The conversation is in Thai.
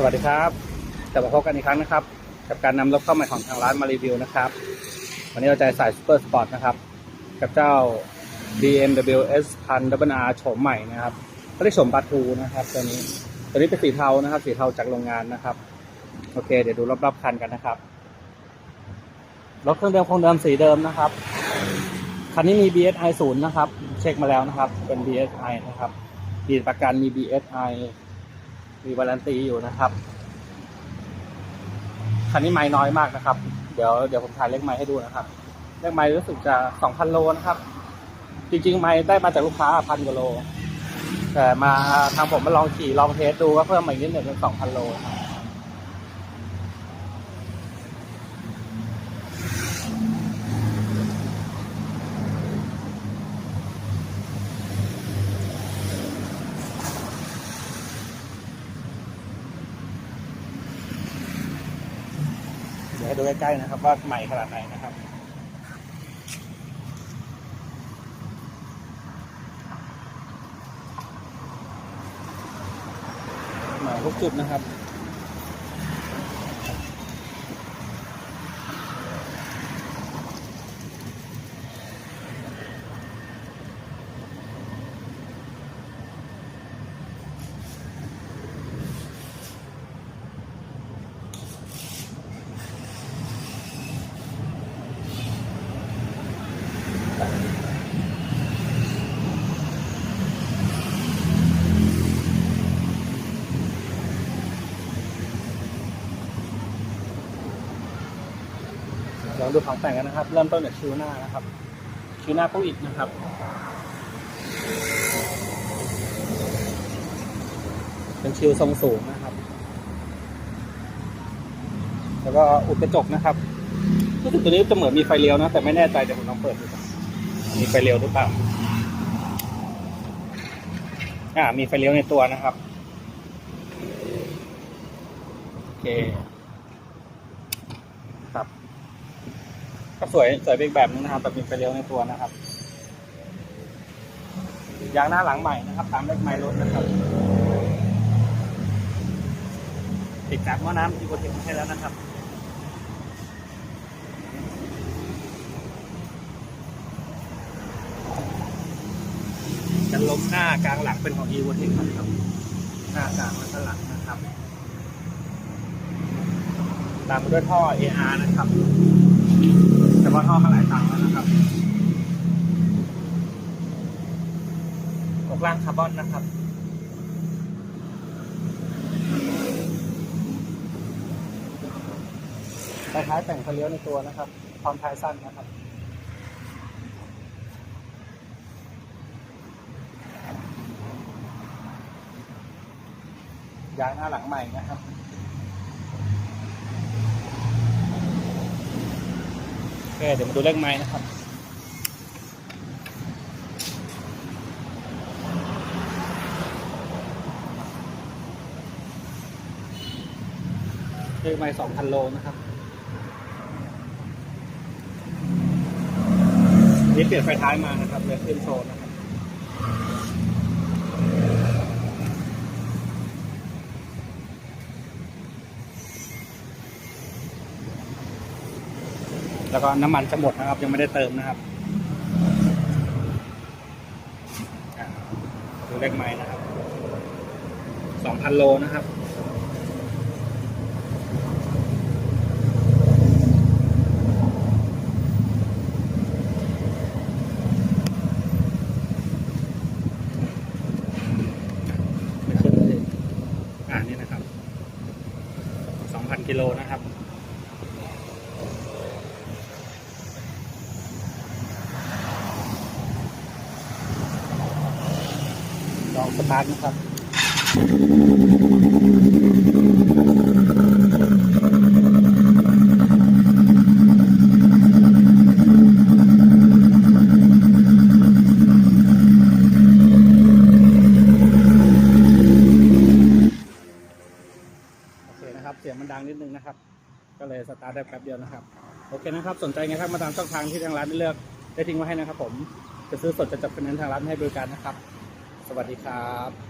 สวัสดีครับกลับมาพบกันอีกครั้งนะครับ กับการนำรถเข้าใหม่ของทางร้านมารีวิวนะครับ วันนี้เราจะใส่ซูเปอร์สปอร์ตนะครับ กับเจ้า BMW S 1000 Double R โฉมใหม่นะครับเขาเรียกโฉมปาทูนะครับตัวนี้ตัวนี้เป็นสีเทานะครับ สีเทาจากโรงงานนะครับ โอเค เดี๋ยวดูรอบๆคันกันนะครับรถเครื่องเดิมคงเดิมสีเดิมนะครับ คันนี้มี BSI 0นะครับ เช็คมาแล้วนะครับ เป็น BSI นะครับมีประกันมี BSI มีวารันตีอยู่นะครับคันนี้ไม้น้อยมากนะครับ เดี๋ยวเดี๋ยวผมถ่ายเลขไม้ให้ดูนะครับ เลขไม้รู้สึกจะสองพันโลนะครับ จริงๆไม้ได้มาจากลูกค้าพันกว่าโล แต่มาทางผมมาลองขี่ลองเทสดูก็เพิ่มมาอีกนิดหนึ่งเป็นสองพันโลครับ เดี๋ยวให้ดูใกล้ๆนะครับ ว่าใหม่ขนาดไหนนะครับหมาทุกจุดนะครับ องดูของแต่งกันนะครับ เริ่มต้นจากคิวหน้านะครับ คิวหน้าผู้อิดนะครับเป็นคิวทรงสูงนะครับ แล้วก็อุดกระจกนะครับรู้สึกตัวนี้จะเหมือนมีไฟเลี้ยวนะ แต่ไม่แน่ใจเดี๋ยวผมลองเปิดดูมีไฟเลี้ยวหรือเปล่า อ่า มีไฟเลี้ยวในตัวนะครับ โอเค ครับ ก็สวยสวยเป็นแบบนึงนะครับแบบมีไฟเลี้ยวในตัวนะครับยางหน้าหลังใหม่นะครับตามเลขไมล์รถนะครับติดจากหม้อน้ำอีโคเทคให้แล้วนะครับกันลมหน้ากลางหลังเป็นของอีโคเทคนะครับหน้ากลางและก็หลังนะครับ ตามด้วยท่อ AR นะครับ แต่ว่าท่อก็หลายตังค์แล้วนะครับอกล่างคาร์บอนนะครับไฟท้ายแต่งไฟเลี้ยวในตัวนะครับความท้ายสั้นนะครับยางหน้าหลังใหม่นะครับ โอเคเดี๋ยวมาดูเลขไม้นะครับเลขไม้สองพันโลนะครับนี่เปลี่ยนไฟท้ายมานะครับเลยขึ้นโซนนะครับ แล้วก็น้ำมันจะหมดนะครับ ยังไม่ได้เติมนะครับดูเลขไม้นะครับสองพันโลนะครับไม่ขึ้นเลยอ่านี่นะครับสองพันกิโลนะครับ ลองสตาร์ทนะครับโอเคนะครับเสียงมันดังนิดนึงนะครับ ก็เลยสตาร์ทได้แป๊บเดียวนะครับ โอเคนะครับ สนใจไงครับมาตามช่องทางที่ทางร้านได้เลือกได้ทิ้งไว้ให้นะครับผม จะซื้อสดจะจับเป็นนั้นทางร้านให้บริการนะครับ สวัสดีครับ